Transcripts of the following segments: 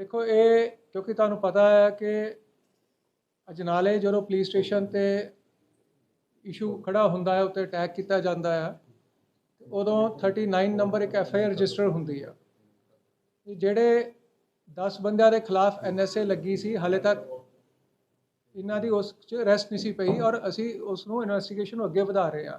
ਦੇਖੋ, ਇਹ ਕਿਉਂਕਿ ਤੁਹਾਨੂੰ ਪਤਾ ਹੈ ਕਿ ਅਜਨਾਲੇ ਜਦੋਂ ਪੁਲਿਸ ਸਟੇਸ਼ਨ ਤੇ ਇਸ਼ੂ ਖੜਾ ਹੁੰਦਾ ਹੈ, ਉੱਤੇ ਅਟੈਕ ਕੀਤਾ ਜਾਂਦਾ ਹੈ, ਤੇ ਉਦੋਂ 39 ਨੰਬਰ ਇੱਕ ਐਫ ਆਈ ਆਰ ਰਜਿਸਟਰ ਹੁੰਦੀ ਆ। ਜਿਹੜੇ 10 ਬੰਦਿਆਂ ਦੇ ਖਿਲਾਫ ਐਨ ਐਸ ਏ ਲੱਗੀ ਸੀ, ਹਾਲੇ ਤੱਕ ਇਹਨਾਂ ਦੀ ਉਸ 'ਚ ਅਰੈਸਟ ਨਹੀਂ ਸੀ ਪਈ ਔਰ ਅਸੀਂ ਉਸ ਨੂੰ ਇਨਵੈਸਟੀਗੇਸ਼ਨ ਨੂੰ ਅੱਗੇ ਵਧਾ ਰਹੇ ਹਾਂ।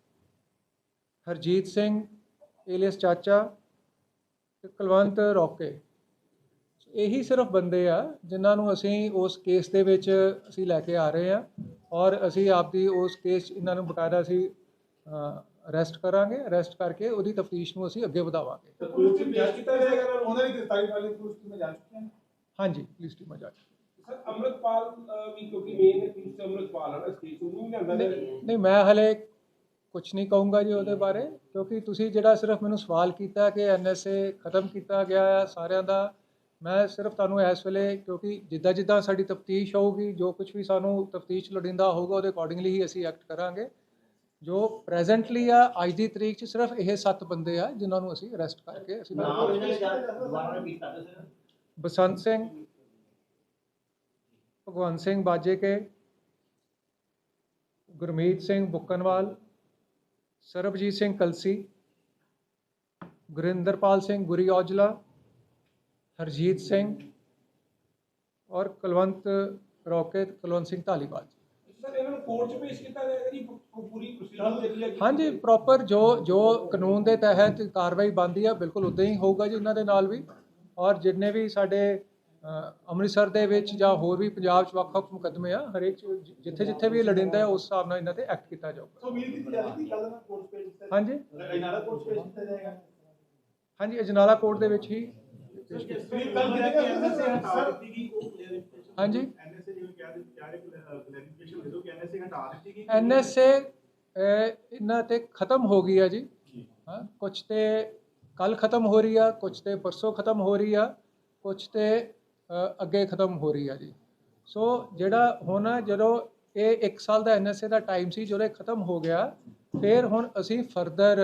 ਹਰਜੀਤ ਸਿੰਘ ਏਲੀਅਸ ਚਾਚਾ ਤੇ ਕੁਲਵੰਤ ਰੋਕੇ। ਇਹੀ ਸਿਰਫ ਬੰਦੇ ਆ ਜਿਨ੍ਹਾਂ ਨੂੰ ਅਸੀਂ ਉਸ ਕੇਸ ਦੇ ਵਿੱਚ ਅਸੀਂ ਲੈ ਕੇ ਆ ਰਹੇ ਆ ਔਰ ਅਸੀਂ ਆਪਦੀ ਉਸ ਕੇਸ ਇਹਨਾਂ ਨੂੰ ਬਕਾਇਦਾ ਅਸੀਂ ਅਰੈਸਟ ਕਰਾਂਗੇ। ਅਰੈਸਟ ਕਰਕੇ ਉਹਦੀ ਤਫਤੀਸ਼ ਨੂੰ ਅਸੀਂ ਅੱਗੇ ਵਧਾਵਾਂਗੇ। ਪੁਲਿਸ ਟੀਮ ਪੇਸ਼ ਕੀਤਾ ਜਾਏਗਾ ਨਾ? ਉਹਨਾਂ ਦੀ ਗ੍ਰਿਫਤਾਰੀ ਵਾਲੀ ਪੁਲਿਸ ਟੀਮ ਜਾ ਚੁੱਕੀ ਹੈ ਹਾਂਜੀ ਪੁਲਿਸ ਟੀਮਾਂ ਜਾ ਚੁੱਕੀਆਂ। ਸਰ ਅੰਮ੍ਰਿਤਪਾਲ ਵੀ ਕਿਉਂਕਿ ਮੇਨ ਪੁਲਿਸ ਅੰਮ੍ਰਿਤਪਾਲ ਹੈ ਇਸ ਕੇਸ ਨੂੰ ਨਹੀਂ ਨਹੀਂ, ਮੈਂ ਹਲੇ ਕੁਝ ਨਹੀਂ ਕਹੂੰਗਾ ਜੀ ਉਹਦੇ ਬਾਰੇ ਕਿਉਂਕਿ ਤੁਸੀਂ ਜਿਹੜਾ ਸਿਰਫ ਮੈਨੂੰ ਸਵਾਲ ਕੀਤਾ ਕਿ ਐਨਐਸਏ ਖਤਮ ਕੀਤਾ ਗਿਆ ਹੈ ਸਾਰਿਆਂ ਦਾ ਮੈਂ ਸਿਰਫ ਤੁਹਾਨੂੰ ਇਸ ਵੇਲੇ ਕਿਉਂਕਿ ਜਿੱਦਾਂ ਜਿੱਦਾਂ ਸਾਡੀ ਤਫਤੀਸ਼ ਹੋਊਗੀ ਜੋ ਕੁਝ ਵੀ ਸਾਨੂੰ ਤਫਤੀਸ਼ ਲੋੜੀਂਦਾ ਹੋਊਗਾ ਉਹਦੇ ਅਕੋਰਡਿੰਗਲੀ ਹੀ ਅਸੀਂ ਐਕਟ ਕਰਾਂਗੇ। ਜੋ ਪ੍ਰੈਜ਼ੈਂਟਲੀ ਆ ਅੱਜ ਦੀ ਤਰੀਕ 'ਚ ਸਿਰਫ ਇਹ ਸੱਤ ਬੰਦੇ ਆ ਜਿਨ੍ਹਾਂ ਨੂੰ ਅਸੀਂ ਅਰੈਸਟ ਕਰਕੇ ਅਸੀਂ ਬਸੰਤ ਸਿੰਘ ਭਗਵੰਤ ਸਿੰਘ ਬਾਜੇਕੇ ਗੁਰਮੀਤ ਸਿੰਘ ਬੁੱਕਨਵਾਲ ਸਰਬਜੀਤ ਸਿੰਘ ਕਲਸੀ ਗੁਰਿੰਦਰਪਾਲ ਸਿੰਘ ਗੁਰੀ ਔਜਲਾ ਹਰਜੀਤ ਸਿੰਘ ਔਰ ਕੁਲਵੰਤ ਰੋਕੇ ਕੁਲਵੰਤ ਸਿੰਘ ਧਾਲੀਵਾਲ ਸਰ ਇਹਨਾਂ ਨੂੰ ਕੋਰਟ 'ਚ ਪੇਸ਼ ਕੀਤਾ ਜੀ ਪੂਰੀ ਪ੍ਰੋਸੀਜਰ ਹੈ ਹਾਂਜੀ ਪ੍ਰੋਪਰ ਜੋ ਜੋ ਕਾਨੂੰਨ ਦੇ ਤਹਿਤ ਕਾਰਵਾਈ ਬਣਦੀ ਆ ਬਿਲਕੁਲ ਉਦਾਂ ਹੀ ਹੋਊਗਾ ਜੀ ਇਹਨਾਂ ਦੇ ਨਾਲ ਵੀ। ਔਰ ਜਿੰਨੇ ਵੀ ਸਾਡੇ ਅੰਮ੍ਰਿਤਸਰ ਦੇ ਵਿੱਚ ਜਾਂ ਹੋਰ ਵੀ ਪੰਜਾਬ 'ਚ ਵੱਖ-ਵੱਖ ਮੁਕੱਦਮੇ ਆ ਹਰੇਕ 'ਚ ਜਿੱਥੇ ਜਿੱਥੇ ਵੀ ਲੜਿੰਦਾ ਹੈ ਉਸ ਹਿਸਾਬ ਨਾਲ ਇਹਨਾਂ ਤੇ ਐਕਟ ਕੀਤਾ ਜਾਊਗਾ। ਸੋ ਹਾਂਜੀ? ਇਹਨਾਂ ਕੋਰਟ ਪੇਸ਼ ਕੀਤਾ ਜਾਏਗਾ ਹਾਂਜੀ, ਅਜਨਾਲਾ ਕੋਰਟ ਦੇ ਵਿੱਚ ਹੀ। ਹਾਂਜੀ? ਐਨਐਸਏ ਜਿਵੇਂ ਕਹਿ ਇਹਨਾਂ ਤੇ ਖਤਮ ਹੋ ਗਈ ਆ ਜੀ। ਹਾਂ ਕੁਝ ਤੇ ਕੱਲ ਖਤਮ ਹੋ ਰਹੀ ਆ ਕੁਝ ਤੇ ਪਰਸੋਂ ਖਤਮ ਹੋ ਰਹੀ ਆ ਕੁਝ ਤੇ ਅੱਗੇ ਖਤਮ ਹੋ ਰਹੀ ਆ ਜੀ। ਸੋ, ਜਿਹੜਾ ਹੁਣ ਜਦੋਂ ਇਹ 1 ਸਾਲ ਦਾ ਐਨਐਸਏ ਦਾ ਟਾਈਮ ਸੀ, ਜਦੋਂ ਇਹ ਖਤਮ ਹੋ ਗਿਆ ਫਿਰ ਹੁਣ ਅਸੀਂ ਫਰਦਰ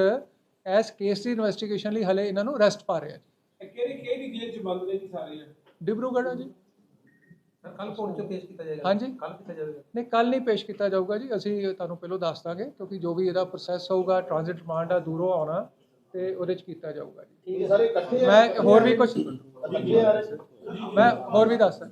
ਇਸ ਕੇਸ ਦੀ ਇਨਵੈਸਟੀਗੇਸ਼ਨ ਲਈ ਹਲੇ ਇਹਨਾਂ ਨੂੰ ਅਰੈਸਟ ਪਾ ਰਹੇ ਆ ਜੀ। ਕਿਹੜੀ ਕਿਹੜੀ ਜੇਲ੍ਹ 'ਚ ਬੰਦ ਨੇ ਜੀ ਸਾਰੇ ਡਿਬਰੂਗੜ੍ਹ ਆ ਜੀ ਕੱਲ ਕੋਰਟ ਚ ਪੇਸ਼ ਕੀਤਾ ਜਾਏਗਾ? ਹਾਂਜੀ। ਕੱਲ ਕੀਤਾ ਜਾਏਗਾ ਨਹੀਂ ਕੱਲ ਨਹੀਂ ਪੇਸ਼ ਕੀਤਾ ਜਾਊਗਾ ਜੀ। ਅਸੀਂ ਤੁਹਾਨੂੰ ਪਹਿਲਾਂ ਦੱਸ ਦਾਂਗੇ ਕਿਉਂਕਿ ਜੋ ਵੀ ਇਹਦਾ ਪ੍ਰੋਸੈਸ ਹੋਊਗਾ ਟ੍ਰਾਂਜ਼ਿਟ ਰਿਮਾਂਡ ਆ ਦੂਰੋਂ ਆਉਣਾ ਤੇ ਉਹਦੇ ਚ ਕੀਤਾ ਜਾਊਗਾ ਜੀ। ਠੀਕ ਹੈ ਸਾਰੇ ਇਕੱਠੇ ਮੈਂ ਹੋਰ ਵੀ ਕੁਝ ਇਕੱਠੇ ਆ ਰਹੇ? ਮੈਂ ਹੋਰ ਵੀ ਦੱਸਦਾ